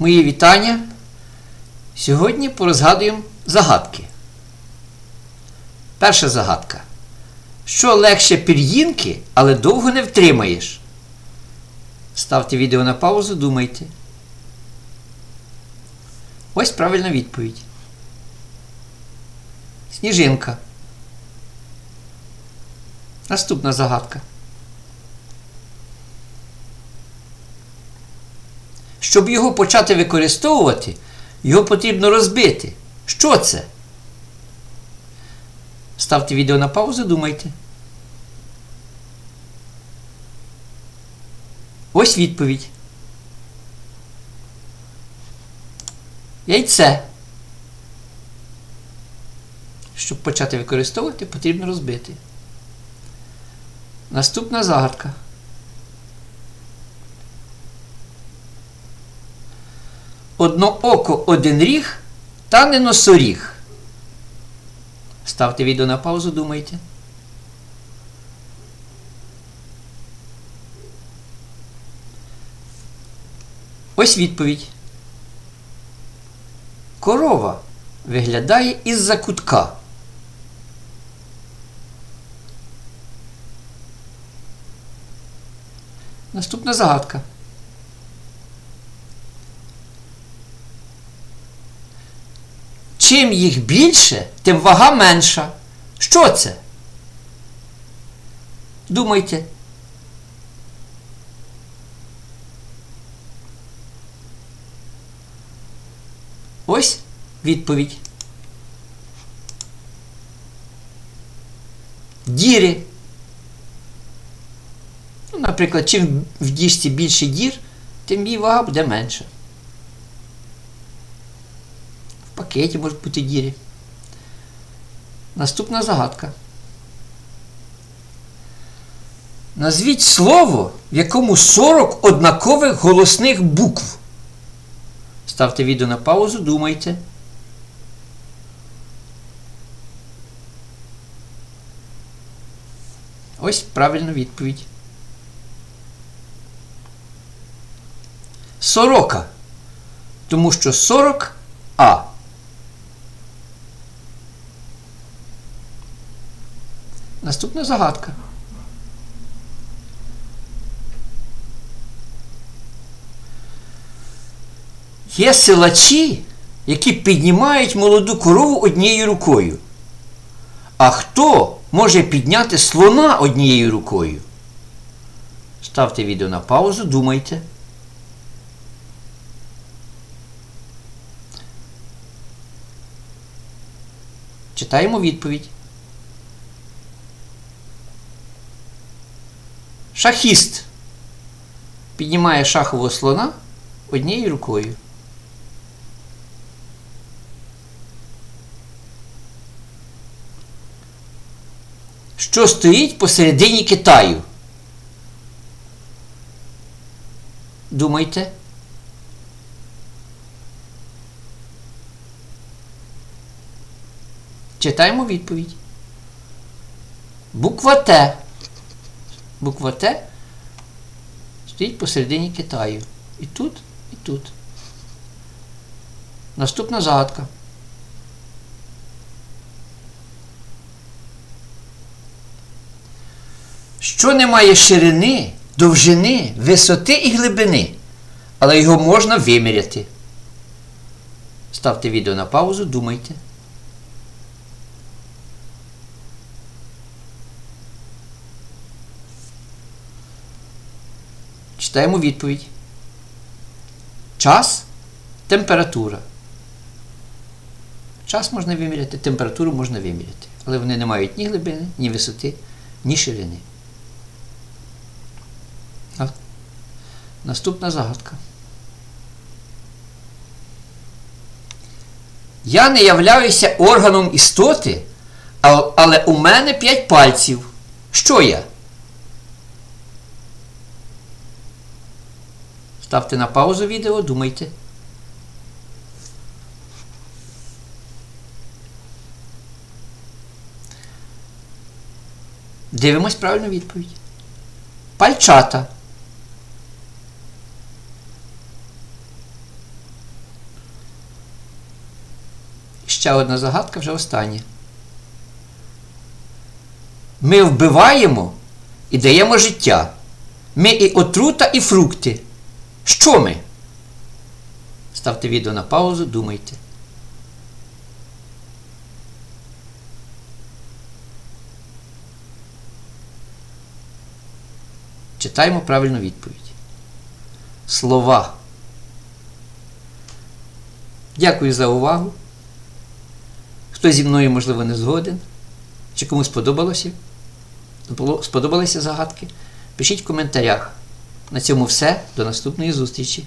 Мої вітання. Сьогодні порозгадуємо загадки. Перша загадка. Що легше пір'їнки, але довго не втримаєш? Ставте відео на паузу, думайте. Ось правильна відповідь. Сніжинка. Наступна загадка. Щоб його почати використовувати, його потрібно розбити. Що це? Ставте відео на паузу, думайте. Ось відповідь. Яйце. Щоб почати використовувати, потрібно розбити. Наступна загадка. Одно око, один ріг, та не носоріг. Ставте відео на паузу, думайте. Ось відповідь. Корова виглядає із-за кутка. Наступна загадка. Чим їх більше, тим вага менша. Що це? Думайте. Ось відповідь. Діри. Ну, наприклад, чим в діжці більше дір, тим її вага буде менша. В пакеті можуть бути діри. Наступна загадка. Назвіть слово, в якому 40 однакових голосних букв. Ставте відео на паузу, думайте. Ось правильна відповідь. Сорока. Тому що 40 А. Наступна загадка. Є силачі, які піднімають молоду корову однією рукою. А хто може підняти слона однією рукою? Ставте відео на паузу, думайте. Читаємо відповідь. Шахіст піднімає шахового слона однією рукою. Що стоїть посередині Китаю? Думайте. Читаємо відповідь. Буква Т. Буква Т стоїть посередині Китаю. І тут, і тут. Наступна загадка. Що не має ширини, довжини, висоти і глибини, але його можна виміряти. Ставте відео на паузу, думайте. Читаємо відповідь. Час, температура. Час можна виміряти, температуру можна виміряти. Але вони не мають ні глибини, ні висоти, ні ширини. Наступна загадка. Я не являюся органом істоти, але у мене п'ять пальців. Що я? Ставте на паузу відео, думайте. Дивимось правильну відповідь. Пальчата. Ще одна загадка вже остання. Ми вбиваємо і даємо життя. Ми і отрута, і фрукти. Що ми? Ставте відео на паузу, думайте. Читаємо правильну відповідь. Слова. Дякую за увагу. Хто зі мною, можливо, не згоден, чи комусь сподобалося, сподобалися загадки, пишіть в коментарях. На цьому все. До наступної зустрічі!